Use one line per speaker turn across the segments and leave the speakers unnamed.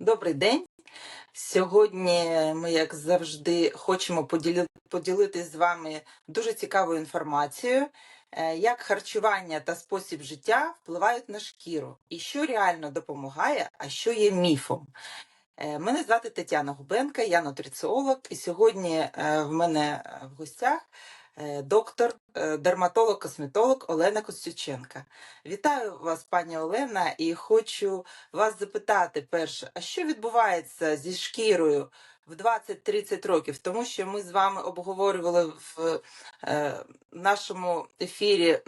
Добрий день. Сьогодні ми, як завжди, хочемо поділи- поділитись з вами дуже цікавою інформацією, е, як харчування та спосіб життя впливають на шкіру, і що реально допомагає, а що є міфом. Е, Мене звати Тетяна Губенка, я нутриціолог, і сьогодні е, в мене в гостях доктор, е, дерматолог-косметолог Олена Костюченка. Вітаю вас, пані Олена, і хочу вас запитати перше, а що відбувається зі шкірою в 20-30 років? Тому що ми з вами обговорювали в е, нашому ефірі,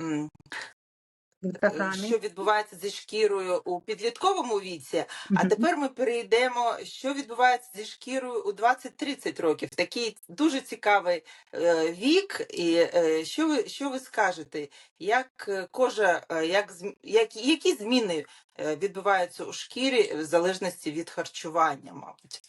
е, що відбувається зі шкірою у підлітковому віці. А тепер ми перейдемо, що відбувається зі шкірою у 20-30 років. Такий дуже цікавий е, вік. І е, що ви що ви скажете? Як кожа, як як які зміни відбуваються у шкірі в залежності від харчування, мабуть?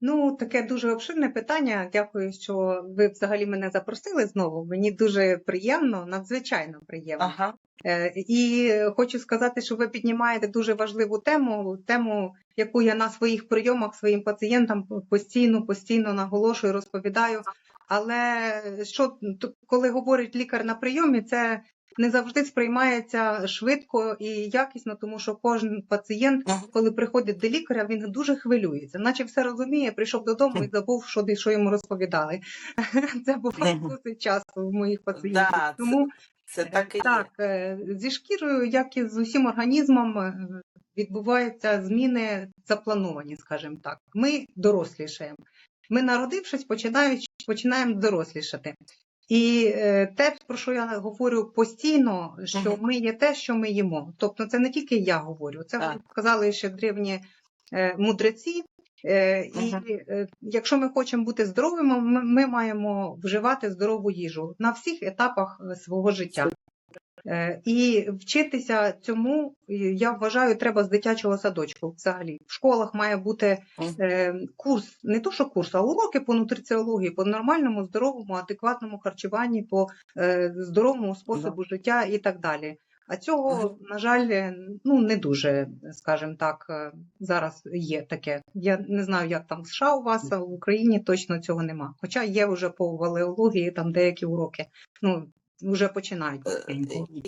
Ну, таке дуже обширне питання. Дякую, що ви взагалі мене запросили знову. Мені дуже приємно, надзвичайно приємно.
Ага.
Е, І хочу сказати, що ви піднімаєте дуже важливу тему, тему, яку я на своїх прийомах своїм пацієнтам постійно, постійно наголошую, розповідаю. Але що коли говорить лікар на прийомі, це не завжди сприймається швидко і якісно, тому що кожен пацієнт, коли приходить до лікаря, він дуже хвилюється, наче все розуміє, прийшов додому і забув, що, що йому розповідали. Це буває досить часто в моїх пацієнтів.
Да,
Тому
це так і
так, е, зі шкірою, як і з усім організмом, е, відбуваються зміни заплановані, скажімо так. Ми дорослішаємо. Ми, народившись, починаємо дорослішати. І е, те, про що я говорю постійно, що ми є те, що ми їмо. Тобто, це не тільки я говорю, це
Так.
казали ще древні е, мудреці. Е, І якщо ми хочемо бути здоровими, ми, маємо вживати здорову їжу на всіх етапах свого життя. Е, І вчитися цьому, е, я вважаю, треба з дитячого садочку взагалі. В школах має бути е, курс, не то що курс, а уроки по нутриціології, по нормальному, здоровому, адекватному харчуванні, по здоровому способу життя і так далі. А цього, на жаль, ну не дуже, скажімо так, зараз є таке. Я не знаю, як там в США у вас, а в Україні точно цього нема. Хоча є вже по валеології там деякі уроки. Ну, вже починають
Е.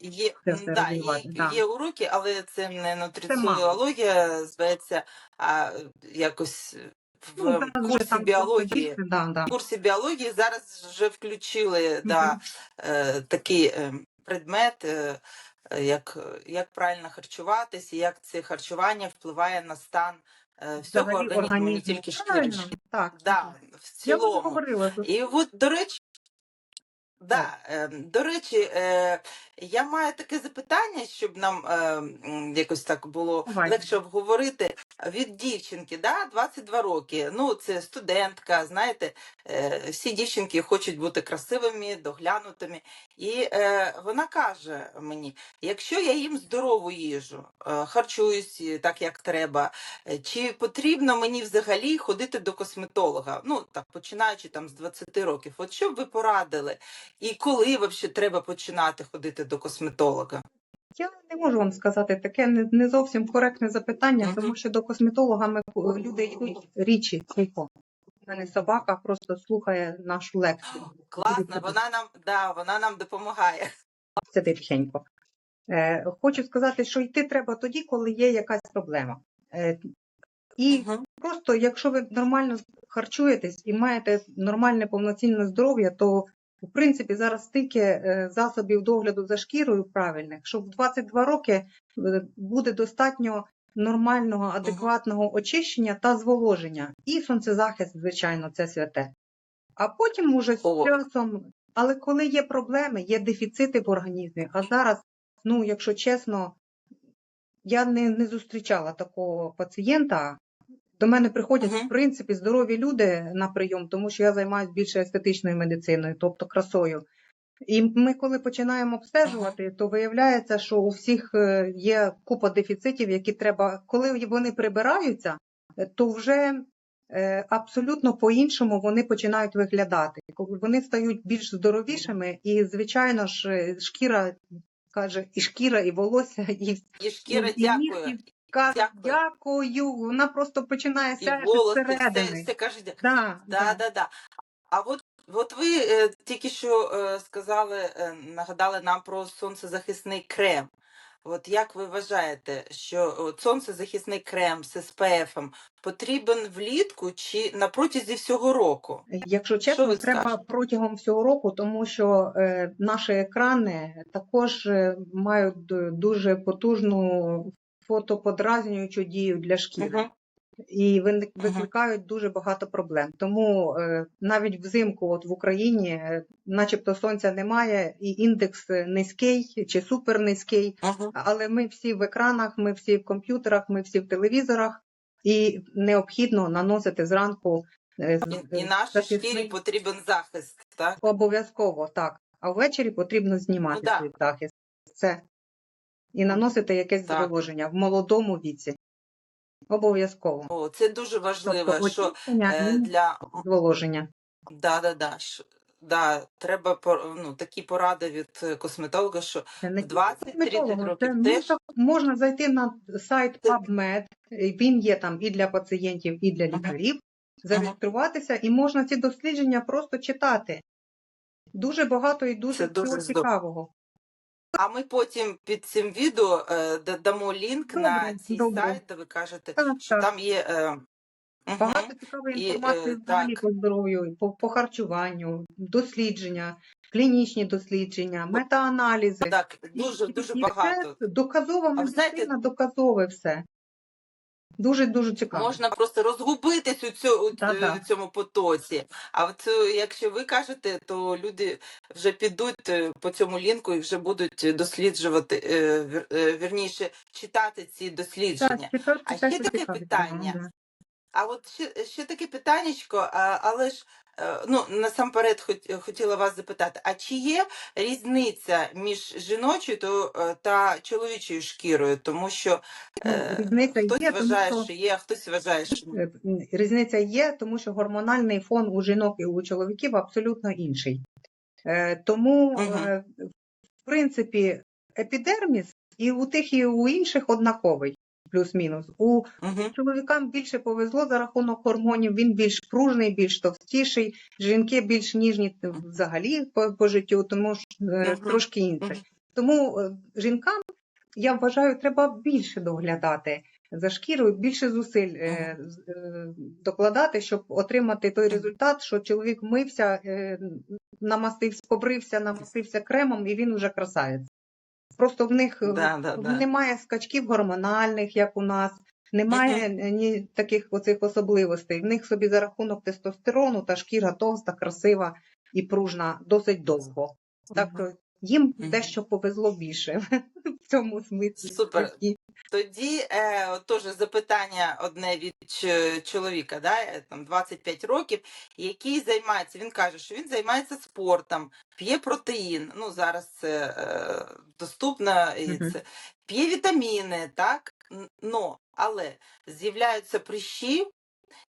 Є, м,
все
да, є,
да.
є уроки, але це не нутриціологія, зветься, а якось в
Ну,
курсі
там
біології.
да, да.
В курсі біології зараз вже включили да, е, такий е, предмет, е, е, як, як правильно харчуватись, і як це харчування впливає на стан е, всього
Взагалі
організму, не тільки шкіри.
Так.
Да, в
Я вже говорила.
І от, до речі, да, е, до речі, е, я маю таке запитання, щоб нам е, м, якось так було
Давайте.
легше обговорити. Від дівчинки, да, 22 роки. Ну, це студентка, знаєте, е, всі дівчинки хочуть бути красивими, доглянутими. І е, вона каже мені: якщо я їм здорову їжу, е, харчуюсь так, як треба, е, чи потрібно мені взагалі ходити до косметолога? Ну, так, починаючи там з 20 років. От що б ви порадили? І коли взагалі треба починати ходити до косметолога?
Я не можу вам сказати таке не, не зовсім коректне запитання, тому що до косметолога ми люди йдуть річі мене собака просто слухає нашу лекцію.
Класно, вона нам, да, вона нам допомагає.
Сиди тихенько. Е, хочу сказати, що йти треба тоді, коли є якась проблема. Е, і
Мгм.
просто, якщо ви нормально харчуєтесь і маєте нормальне повноцінне здоров'я, то в принципі зараз стільки е, засобів догляду за шкірою правильних, що в 22 роки е, буде достатньо нормального, адекватного очищення та зволоження. І сонцезахист, звичайно, це святе. А потім уже з часом, але коли є проблеми, є дефіцити в організмі, а зараз, ну, якщо чесно, я не, не зустрічала такого пацієнта. До мене приходять,
Мгм.
в принципі, здорові люди на прийом, тому що я займаюся більше естетичною медициною, тобто красою. І ми, коли починаємо обстежувати, то виявляється, що у всіх е, є купа дефіцитів, які треба, коли вони прибираються, то вже е, абсолютно по-іншому вони починають виглядати. Вони стають більш здоровішими, і, звичайно ж, е, шкіра каже, і шкіра, і волосся, і
І шкіра,
і
дякую. Дякую.
дякую. Вона просто починає сяяти
все, все каже.
Да,
Да,
да.
да, да. А от, от ви е, тільки що е, сказали, е, нагадали нам про сонцезахисний крем. От як ви вважаєте, що от сонцезахисний крем з СПФ потрібен влітку чи на протязі всього року?
Якщо чесно, треба
скажете?
протягом всього року, тому що е, наші екрани також е, мають дуже потужну фотоподразнюючу дію для шкіри.
Мгм.
і викликають дуже багато проблем. Тому е, навіть взимку, от в Україні, е, начебто сонця немає, і індекс низький чи супернизький, але ми всі в екранах, ми всі в комп'ютерах, ми всі в телевізорах, і необхідно наносити зранку е,
І, нашій шкірі потрібен захист, так?
обов'язково так. А ввечері потрібно знімати
Ну,
свій захист. Це і наносити якесь
Так.
зволоження в молодому віці. Обов'язково.
О, це дуже важливо,
Тобто
що е, для
зволоження.
да, да, да, да, треба ну, такі поради від косметолога, що
Це не
20-30 років теж
можна, зайти на сайт PubMed, він є там і для пацієнтів, і для лікарів. Зареєструватися і можна ці дослідження просто читати. Дуже багато і дуже,
дуже
цікавого.
А ми потім під цим відео е, да- дамо лінк на
Добре,
цей
добре.
сайт, ви кажете,
Так,
що
так.
там є. Е, мгм.
Багато цікавої
І,
інформації взагалі
так.
по здоров'ю, по, по харчуванню, дослідження, клінічні дослідження, метааналізи.
Так, дуже
і-
дуже
і
багато.
Доказова
А ви знаєте-
медицина, доказове все. Дуже дуже цікаво.
Можна просто розгубитись у, цьо, у,
Да-да.
цьому потоці. А от е, якщо ви кажете, то люди вже підуть е, по цьому лінку і вже будуть досліджувати, е, е, вірніше читати ці дослідження.
Так, читати
А ще таке питання. А от ще, ще таке питаннячко, але ж е, ну насамперед хотіла вас запитати: а чи є різниця між жіночою е, та чоловічою шкірою? Тому що
Ну,
е,
різниця
хтось
є,
вважає,
що-
що є, а хтось вважає, що.
Е, Різниця є, тому що гормональний фон у жінок і у чоловіків абсолютно інший. Е, Тому, е, в принципі, епідерміс і у тих, і у інших однаковий, плюс-мінус. У
Мгм.
чоловікам більше повезло за рахунок гормонів, він більш пружний, більш товстіший, жінки більш ніжні взагалі по, по життю, тому ж
Мгм.
трошки інше. Тому е, жінкам, я вважаю, треба більше доглядати за шкірою, більше зусиль е, е, докладати, щоб отримати той результат, що чоловік мився, е, намастився, побрився, намастився кремом, і він уже красавець. Просто в них е,
Да, да, да.
немає скачків гормональних, як у нас. Немає ні таких оцих особливостей. В них собі за рахунок тестостерону та шкіра товста, красива і пружна досить довго. Так їм дещо повезло більше в цьому смислі.
Супер. Тоді е, теж запитання одне від чоловіка, да, е, там 25 років, який займається. Він каже, що він займається спортом, п'є протеїн. Ну зараз це е, доступно і це п'є вітаміни, так но але з'являються прищі,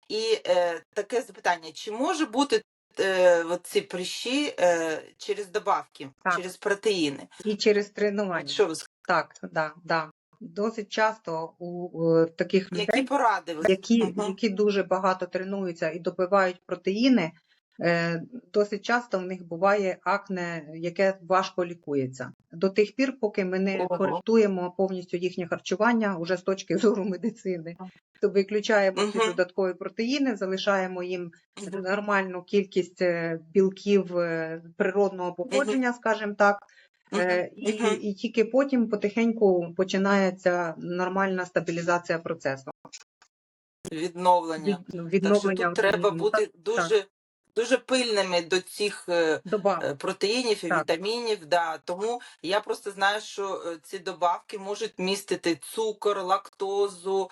і е, таке запитання: чи може бути е, ці прищі е, через добавки,
Так.
через протеїни?
І через тренування.
Що ви?
Так, да, да. Досить часто у, таких людей,
які поради
які,
Мгм.
які дуже багато тренуються і добивають протеїни, е, досить часто в них буває акне, яке важко лікується. До тих пір, поки ми не
Ого.
коректуємо повністю їхнє харчування уже з точки зору медицини. То виключаємо ці додаткові протеїни, залишаємо їм нормальну кількість е, білків е, природного походження, скажімо так. Е, І, і тільки потім потихеньку починається нормальна стабілізація процесу.
відновлення.
Від- відновлення.
Так що тут треба бути
Так,
дуже, дуже пильними до цих е, е, протеїнів і
Так.
вітамінів. Да. Тому я просто знаю, що е, ці добавки можуть містити цукор, лактозу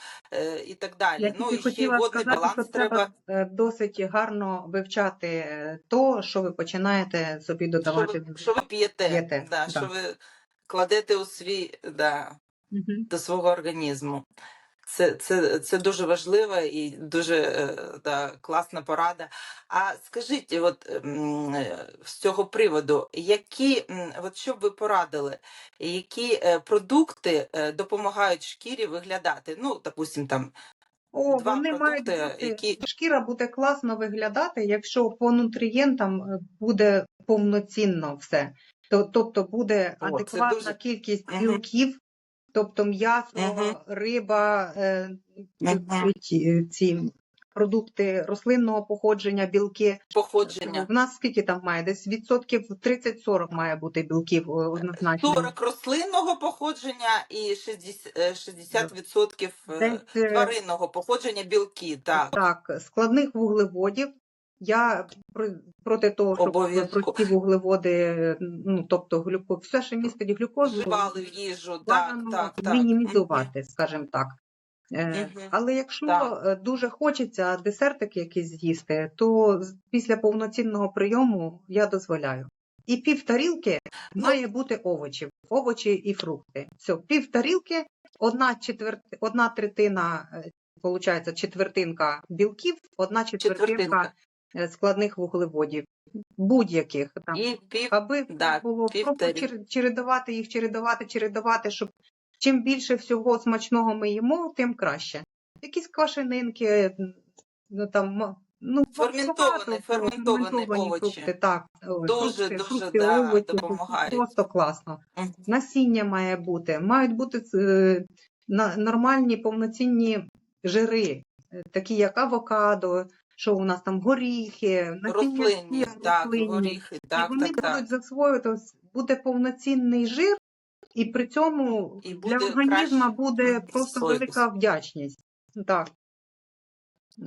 і так далі.
Я
ну і ще водний
сказати,
баланс
що
треба.
досить гарно вивчати то, що ви починаєте собі
Що
додавати.
ви, що ви п'єте,
П'єте,
да,
да.
що ви кладете у свій да,
Мгм.
до свого організму. Це, це, це дуже важливо і дуже е, да, класна порада. А скажіть, от е, з цього приводу, які от що б ви порадили, які е, продукти допомагають шкірі виглядати? Ну, допустим, там
О,
Два
вони мають бути,
які-
шкіра буде класно виглядати, якщо по нутрієнтам буде повноцінно все. То- Тобто буде
О,
адекватна
дуже-
кількість білків, тобто м'ясо,
Мгм.
риба, е,
Мгм.
ці, ці продукти рослинного походження, білки.
походження.
В нас скільки там має? Десь відсотків 30-40 має бути білків е, однозначно.
40 рослинного походження і 60%, е, 60% е,
е,
тваринного походження білки. Так.
Так, складних вуглеводів. Я проти того, щоб прості вуглеводи, ну тобто глюко, все, що містить глюкозу,
Вживали в їжу. Так, так, так.
мінімізувати, скажімо так. Е,
Мгм.
Але якщо
Так.
е, дуже хочеться десертик якийсь з'їсти, то після повноцінного прийому я дозволяю. І пів тарілки
Ну,
має бути овочів, овочі і фрукти. Все, пів тарілки, одна четвер... одна третина, виходить, четвертинка білків, одна четвертинка
Четвертинка.
Е, складних вуглеводів, будь-яких там.
І пів
Аби
да,
було чер- чередувати їх, чередувати, чередувати, щоб чим більше всього смачного ми їмо, тим краще. Якісь квашенинки, ну там ну
Ферментовані- ферментовані овочі.
фрукти, так,
Дуже,
фрукти,
дуже,
фрукти,
да,
овочі,
допомагають.
Просто класно. Насіння має бути, мають бути е, на- нормальні повноцінні жири, е, такі як авокадо, що у нас там горіхи,
рослинні, так,
рослинні.
горіхи,
І вони
так, так.
будуть засвоювати, ось буде повноцінний жир, і при цьому
І
для організму буде просто велика вдячність. Так.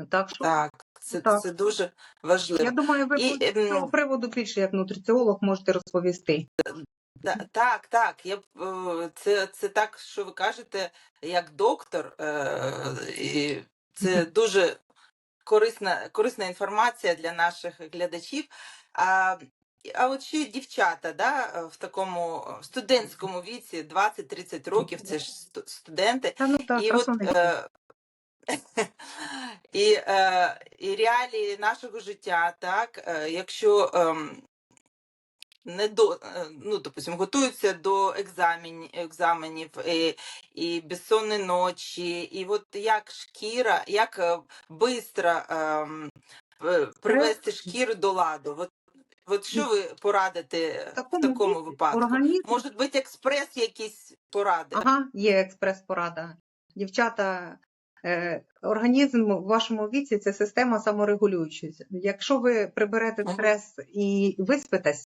Так що
Так, це,
Так.
це дуже важливо.
я думаю, ви
І,
з цього
ем,
приводу більше як нутриціолог можете розповісти.
Так, так. Я е, це, це так, що ви кажете, як доктор, е, і це дуже корисна, корисна інформація для наших глядачів. А, а от ще дівчата, да, в такому студентському віці, 20-30 років, це ж студенти.
Та ну так,
І от е, і, е, і реалії нашого життя, так, е, якщо ем, не до, е, ну, допустим, готуються до екзамен, екзаменів і, і безсонні ночі, і от як шкіра, як е, бистро ем, привести шкіру до ладу. От, от що ви порадите в
такому
випадку?
організм-
Може бути експрес якісь поради?
Ага, є експрес-порада. Дівчата, е, організм у вашому віці це система саморегулюючась. Якщо ви приберете стрес і виспитесь,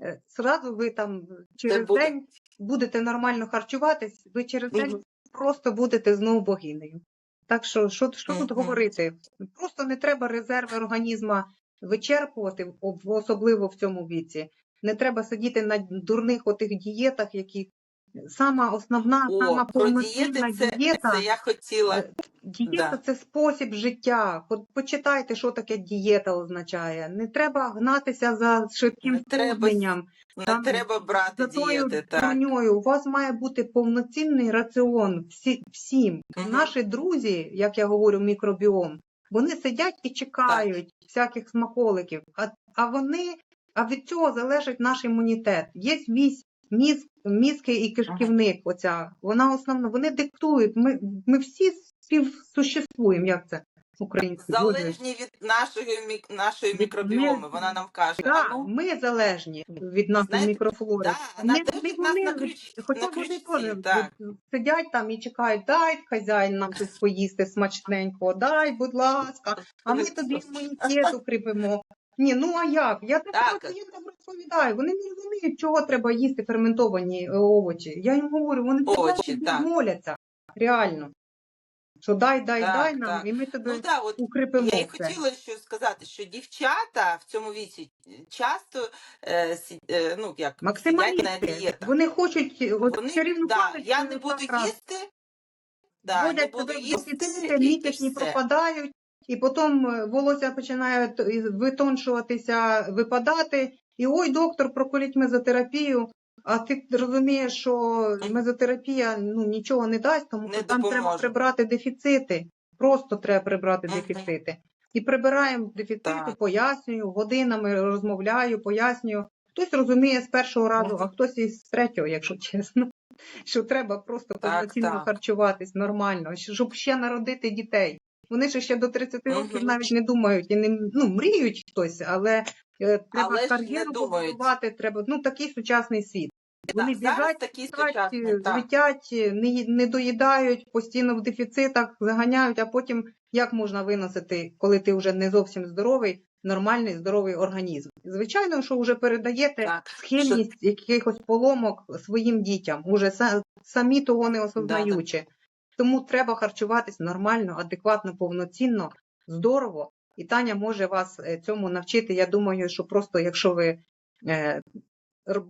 е, зразу ви там через
буде.
день будете нормально харчуватись, ви через день
Мгм.
просто будете знову богинею. Так що, що, що тут говорити? Просто не треба резерви організму вичерпувати, об- особливо в цьому віці. Не треба сидіти на дурних отих дієтах, які сама основна,
О, про
повноцінна
дієти це,
дієта.
це я хотіла.
Е, Дієта
Да.
це спосіб життя. Почитайте, що таке дієта означає. Не треба гнатися за швидким
Не Не
там
треба брати
за тою
дієти. Так.
У вас має бути повноцінний раціон всі, всім.
Мгм.
Наші друзі, як я говорю, мікробіом, вони сидять і чекають всяких смаколиків. А, а вони, а від цього залежить наш імунітет. Є вісь. Мізк, мізки і кишківник, оця вона основна. Вони диктують. Ми, ми всі співсуществуємо, як це українською.
Залежні від нашої, мік... нашої мікробіоми, вона нам каже.
Так,
а ну,
ми залежні від нашої
Знаєте,
мікрофлори.
да, вона
не-
держить нас
вони,
на ключ-
Хоча
на
вони теж
так.
сидять там і чекають, дай хазяїн нам щось поїсти смачненько, дай, будь ласка, а ми тобі імунітет укріпимо. Ні, ну а як? Я так
Так.
пацієнтам розповідаю. Вони не розуміють, чого треба їсти ферментовані е, овочі. Я їм говорю, вони
Овочі, так.
моляться. Реально. Що дай, дай,
Так,
дай нам,
так.
і ми тебе
Ну да, от
укріпимо.
я і хотіла що сказати, що дівчата в цьому віці часто е, сі- е, ну, як, сидять на дієтах.
Вони хочуть от,
Вони,
чарівну
да,
паличку
я не буду їсти, да, не буду їсти, і,
пропадають, і потім е, волосся починає витоншуватися, випадати. І ой, доктор, проколіть мезотерапію. А ти розумієш, що мезотерапія ну, нічого не дасть, тому
Не
що там треба прибрати дефіцити. Просто треба прибрати дефіцити. І прибираємо дефіцити,
Так.
пояснюю, годинами розмовляю, пояснюю. Хтось розуміє з першого разу, а хтось із третього, якщо чесно. Що треба просто повноцінно харчуватись нормально, щоб ще народити дітей. Вони ж ще до 30 років
Мгм.
навіть не думають і не ну, мріють хтось, але е, треба
Але
кар'єру побудувати, треба ну такий сучасний світ. Вони
Да, зараз
біжать,
сучасний,
летять, не, не доїдають, постійно в дефіцитах, заганяють, а потім як можна виносити, коли ти вже не зовсім здоровий, нормальний здоровий організм. Звичайно, що вже передаєте
Так.
схильність якихось поломок своїм дітям, уже самі того не осознаючи. Тому треба харчуватись нормально, адекватно, повноцінно, здорово. І Таня може вас е, цьому навчити. Я думаю, що просто якщо ви е,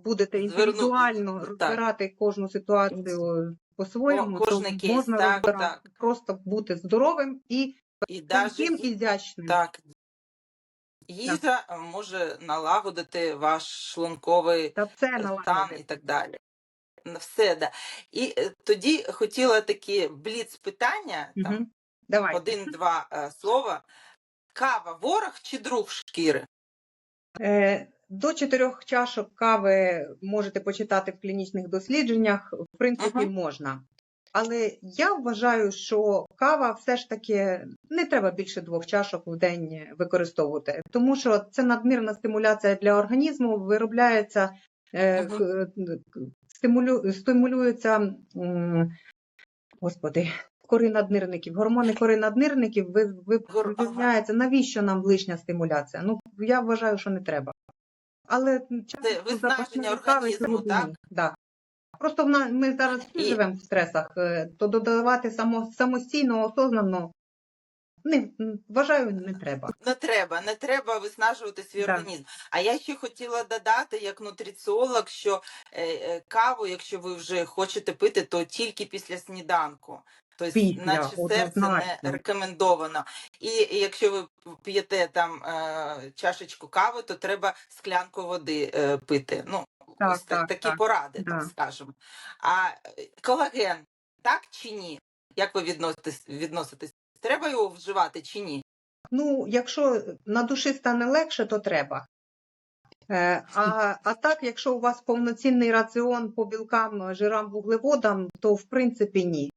будете індивідуально
так.
розбирати кожну ситуацію по-своєму, то
кейс,
можна
так,
розбирати,
так.
просто бути здоровим і
І
тонким,
навіть
і
так. Їжа може налагодити ваш шлунковий
Та
стан і так далі. На Все, да. І е, тоді хотіла такі бліц питання, там,
Мгм.
Один-два е, слова. Кава ворог чи друг шкіри?
Е, До чотирьох чашок кави можете почитати в клінічних дослідженнях, в принципі,
Мгм.
можна. Але я вважаю, що кава все ж таки не треба більше двох чашок в день використовувати, тому що це надмірна стимуляція для організму, виробляється, е, стимулю, стимулюється, господи, кори наднирників, гормони кори наднирників ви, ви,
ага.
навіщо нам лишня стимуляція? Ну, я вважаю, що не треба. Але часто
виснаження організму, так?
Да. Просто ми зараз
І-
живемо в стресах, е, то додавати само, самостійно, осознанно, не, вважаю, не треба.
Не треба, не треба виснажувати свій
Да.
організм. А я ще хотіла додати, як нутриціолог, що е, е, каву, якщо ви вже хочете пити, то тільки після сніданку. Тобто,
Після,
наче серце не рекомендовано. І, і якщо ви п'єте там е, чашечку кави, то треба склянку води е, пити. Ну,
Так,
ось так,
так,
такі
так.
поради,
Да.
так скажемо. А колаген, так чи ні? Як ви відноситесь? відноситесь? Треба його вживати чи ні?
Ну, якщо на душі стане легше, то треба. Е, А, а так, якщо у вас повноцінний раціон по білкам, жирам, вуглеводам, то в принципі ні.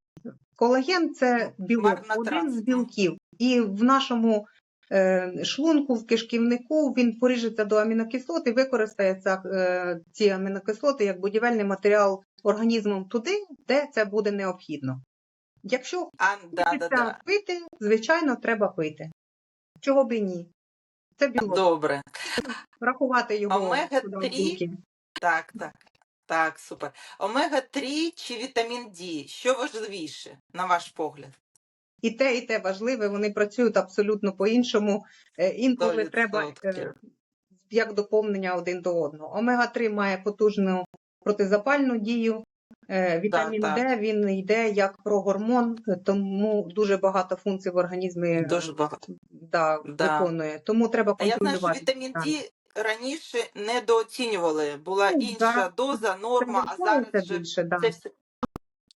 Колаген це білок, один з білків. І в нашому е, шлунку, в кишківнику він поріжеться до амінокислот і використається е, ці амінокислоти як будівельний матеріал організмом туди, де це буде необхідно. Якщо
А, да, да, да.
пити, звичайно, треба пити. Чого б і ні? Це білок.
Добре.
Врахувати його
Омега-3?
туди в білки.
Так, так. Так, супер. Омега-3 чи вітамін Д? Що важливіше, на ваш погляд?
І те, і те важливе, вони працюють абсолютно по-іншому. Е, Інколи треба е, як доповнення один до одного. Омега-3 має потужну протизапальну дію. Е, Вітамін
так.
Д він йде як прогормон, е, тому дуже багато функцій в організмі е,
Дуже багато.
да,
Да.
виконує. Тому треба
А я знаю, що
контролювати.
вітамін Д раніше недооцінювали. Була
Ну,
інша
зараз
доза, норма, а зараз вже
більше, да.
це все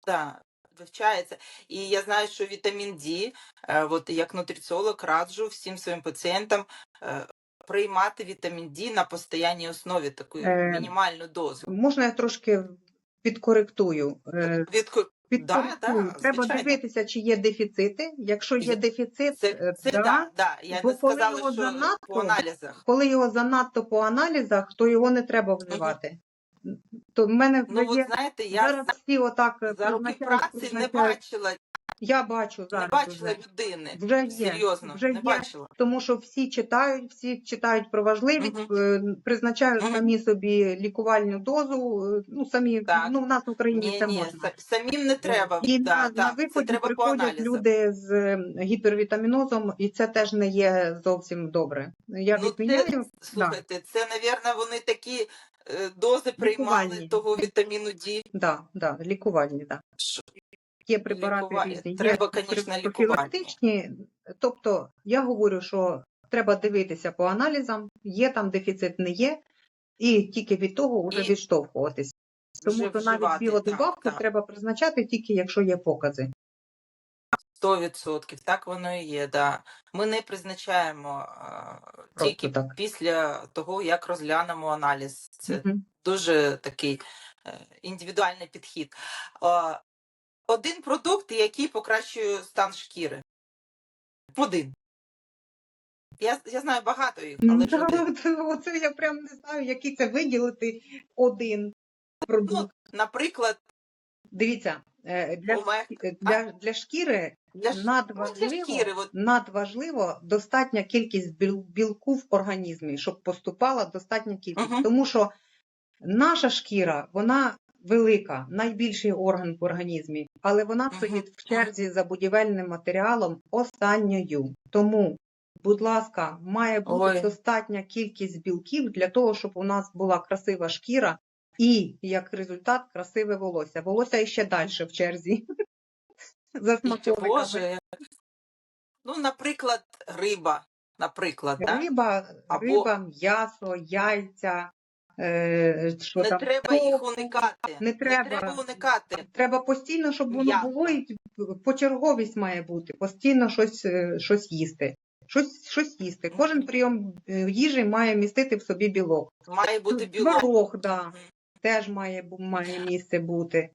да, вивчається. І я знаю, що вітамін Д, е, от як нутриціолог, раджу всім своїм пацієнтам приймати вітамін Д на постійній основі, таку мінімальну дозу.
Можна я трошки підкоректую? Е,
Від, да, да,
Треба
звичайно.
дивитися, чи є дефіцити. Якщо є дефіцит,
Це,
е,
це
да.
да, да. Я
Бо
не
коли
сказала,
його
що
занадто,
по аналізах.
коли його занадто по аналізах, то його не треба вживати. То в мене
Ну,
є
от знаєте, я
зараз всі отак е,
за роки праці не бачила,
Я бачу
не бачила
вже.
людини.
Вже є,
Серйозно,
вже
не
є.
бачила.
Тому що всі читають, всі читають про важливість, е, призначають
Мгм.
самі собі лікувальну дозу. е, Ну самі
Так.
ну в нас в Україні
Ні,
це
ні,
можна.
са- самим не треба.
І
да,
на,
да,
на
це
виході
треба
приходять люди з гіпервітамінозом, і це теж не є зовсім добре. Я
Ну,
відміняю.
це, слухайте, це, навірно, вони такі е, дози приймали
Лікувальні.
того вітаміну Д.
Да, да, лікувальні, да. Є препарати
Лікувальні.
різні.
Треба,
є
конечно,
профі-
лікувальні.
Тобто я говорю, що треба дивитися по аналізам, є там дефіцит, не є, і тільки від того вже
І-
відштовхуватись. Тому що навіть
так.
треба призначати тільки якщо є покази.
100%, так воно і є. Да. Ми не призначаємо а, тільки
так.
після того, як розглянемо аналіз. Це
Мгм.
дуже такий е, індивідуальний підхід. А, Один продукт, який покращує стан шкіри. Один. Я, я знаю багато їх, але ж один.
Оце я прям не знаю, який це виділити один продукт.
Ну, наприклад,
Дивіться, е, для,
омег...
для, для шкіри
для, ну, для
надважливо,
шкіри. От,
надважливо достатня кількість біл- білку в організмі, щоб поступала достатня кількість.
Мгм.
Тому що наша шкіра, вона велика, найбільший орган в організмі, але вона стоїть в черзі за будівельним матеріалом останньою. Тому, будь ласка, має бути
Ой.
достатня кількість білків для того, щоб у нас була красива шкіра. І як результат красиве волосся. Волосся іще далі в черзі. За.
Боже. Ну, наприклад, риба. Наприклад, да?
Риба,
Або-
риба, м'ясо, яйця. Е, що
не
там,
треба їх уникати.
Не треба.
Не треба уникати.
Треба постійно, щоб воно
М'ясо.
було, і почерговість має бути, постійно щось, е, щось їсти. Щось, щось їсти. Кожен прийом е, їжі має містити в собі білок.
Має бути білок.
Творог, да, теж має, має місце бути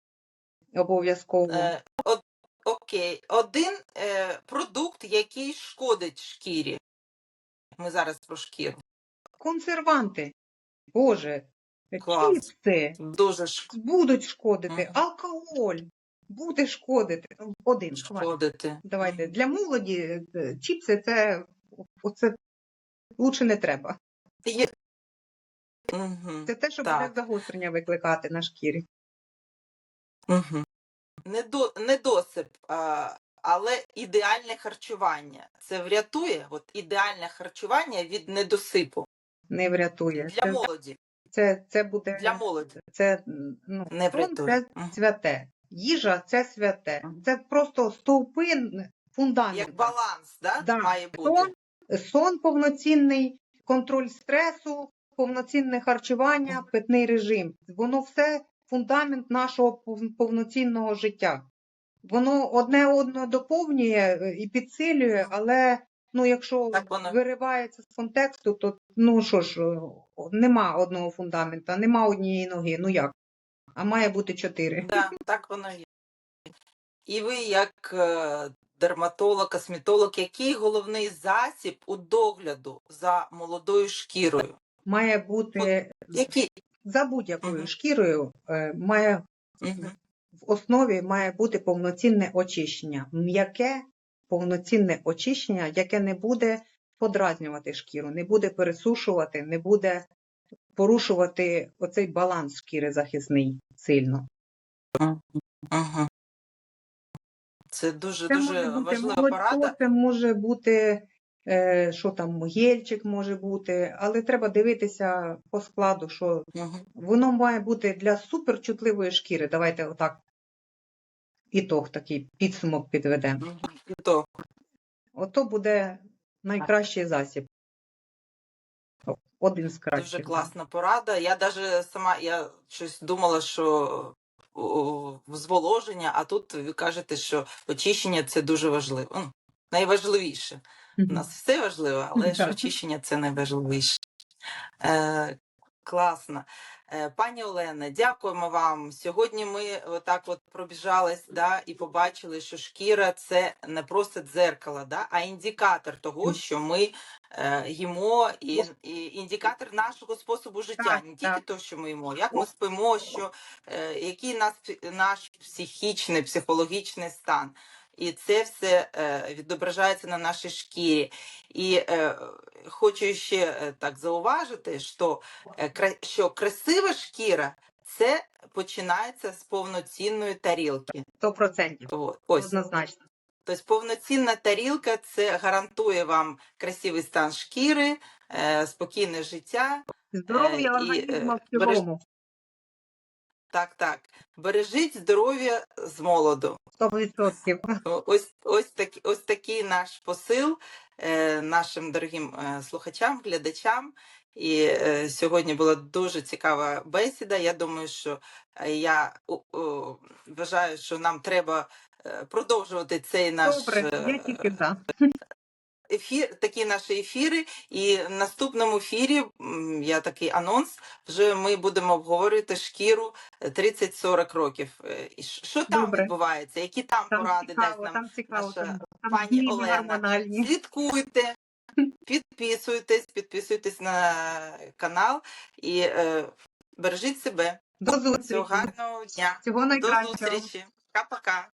обов'язково.
Е, от, окей, один е, продукт, який шкодить шкірі. Ми зараз про шкіру.
Консерванти. Боже,
Клас.
чіпси
Дуже ш-
будуть шкодити,
Мгм.
алкоголь буде шкодити. Один, хватить.
шкодити.
Давайте. Для молоді е, чіпси це оце лучше не треба.
Є... Угу.
Це те, що
Так.
буде загострення викликати на шкірі.
Угу. Недо... Недосип, а, але ідеальне харчування. Це врятує от, ідеальне харчування від недосипу
Не врятує.
для
Це,
молоді.
це, це буде
Для молоді.
це ну,
Не врятує.
це святе. Їжа це святе. Це просто стовпи фундамент.
Як баланс, да?
Да.
має
Сон,
бути.
сон повноцінний, контроль стресу, повноцінне харчування, питний режим. Воно все фундамент нашого повноцінного життя. Воно одне одне доповнює е, і підсилює, але ну, якщо
воно.
виривається з контексту, то ну що ж, е, нема одного фундамента, нема однієї ноги. Ну як? А має бути чотири.
Да, так воно є. І ви, як е, дерматолог, косметолог, який головний засіб у догляду за молодою шкірою?
Має бути
Який?
за будь-якою
Мгм.
шкірою, е, має
Мгм.
в основі має бути повноцінне очищення. М'яке повноцінне очищення, яке не буде подразнювати шкіру, не буде пересушувати, не буде порушувати оцей баланс шкіри захисний сильно.
Мгм. Це дуже
Це
дуже
може бути
важлива порада.
це може бути е, що там, гельчик може бути, але треба дивитися по складу, що
Мгм.
воно має бути для суперчутливої шкіри. Давайте отак. Ітог такий підсумок підведемо.
І.
Ото буде найкращий засіб. Один з кращих.
Дуже класна порада. Я даже сама я щось думала, що зволоження, а тут ви кажете, що очищення це дуже важливо. Ну, найважливіше. У нас все важливо, але ж очищення це найважливіше. Е, класно. Е, пані Олена, дякуємо вам. Сьогодні ми отак от пробіжались да, і побачили, що шкіра це не просто дзеркало, да, а індикатор того, що ми е, їмо, і, і індикатор нашого способу життя, не тільки
так.
то, що ми їмо, як ми спимо, що, е, який нас, наш психічний, психологічний стан. І це все е, відображається на нашій шкірі. І е, хочу ще е, так зауважити, що, що красива шкіра це починається з повноцінної тарілки.
Сто процентів.
От, Ось.
Однозначно.
Тобто повноцінна тарілка це гарантує вам красивий стан шкіри, спокійне життя.
Здоров'я
і,
організму в цілому.
Так, так. Бережіть здоров'я з молоду.
Сто відсотків.
О- Ось, ось, такі, ось такий наш посил е, нашим дорогим е, слухачам, глядачам. І е, сьогодні була дуже цікава бесіда. Я думаю, що е, я у- у, вважаю, що нам треба е, продовжувати цей наш
Добре,
е,
я тільки за.
Ефір, такі наші ефіри. І в наступному ефірі я такий анонс. Вже ми будемо обговорювати шкіру е, 30-40 років. Е, і що- там
Добре.
відбувається? Які там,
Там
поради дасть нам
там цікаво,
наша
там, там
пані Олена. Слідкуйте, підписуйтесь, підписуйтесь на канал і е, бережіть себе.
До
Всього
зустрічі.
гарного дня.
Всього
До
найкращого.
зустрічі. Пока-пока.